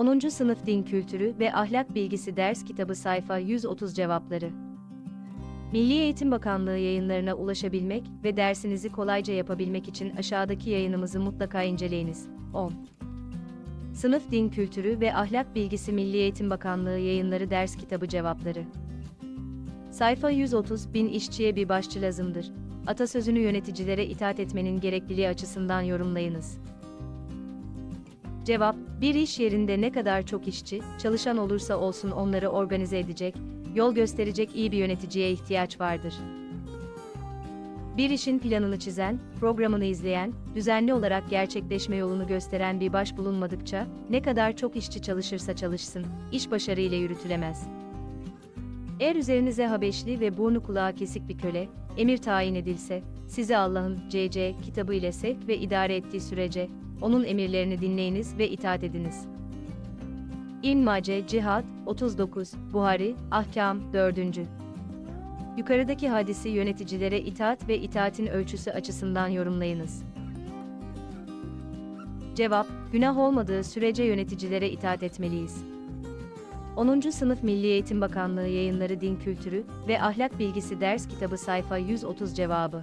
10. Sınıf Din Kültürü ve Ahlak Bilgisi Ders Kitabı Sayfa 130 Cevapları Milli Eğitim Bakanlığı yayınlarına ulaşabilmek ve dersinizi kolayca yapabilmek için aşağıdaki yayınımızı mutlaka inceleyiniz. 10. Sınıf Din Kültürü ve Ahlak Bilgisi Milli Eğitim Bakanlığı yayınları ders kitabı cevapları. Sayfa 130 bin işçiye bir başçı lazımdır. Atasözünü yöneticilere itaat etmenin gerekliliği açısından yorumlayınız. Cevap, bir iş yerinde ne kadar çok işçi, çalışan olursa olsun onları organize edecek, yol gösterecek iyi bir yöneticiye ihtiyaç vardır. Bir işin planını çizen, programını izleyen, düzenli olarak gerçekleşme yolunu gösteren bir baş bulunmadıkça, ne kadar çok işçi çalışırsa çalışsın, iş başarıyla yürütülemez. Eğer üzerinize Habeşli ve burnu kulağı kesik bir köle, emir tayin edilse, sizi Allah'ın CC kitabı ile sevk ve idare ettiği sürece, onun emirlerini dinleyiniz ve itaat ediniz. İnmace Cihad 39 Buhari Ahkam 4. Yukarıdaki hadisi yöneticilere itaat ve itaatin ölçüsü açısından yorumlayınız. Cevap, günah olmadığı sürece yöneticilere itaat etmeliyiz. 10. Sınıf Milli Eğitim Bakanlığı Yayınları Din Kültürü ve Ahlak Bilgisi Ders Kitabı Sayfa 130 Cevabı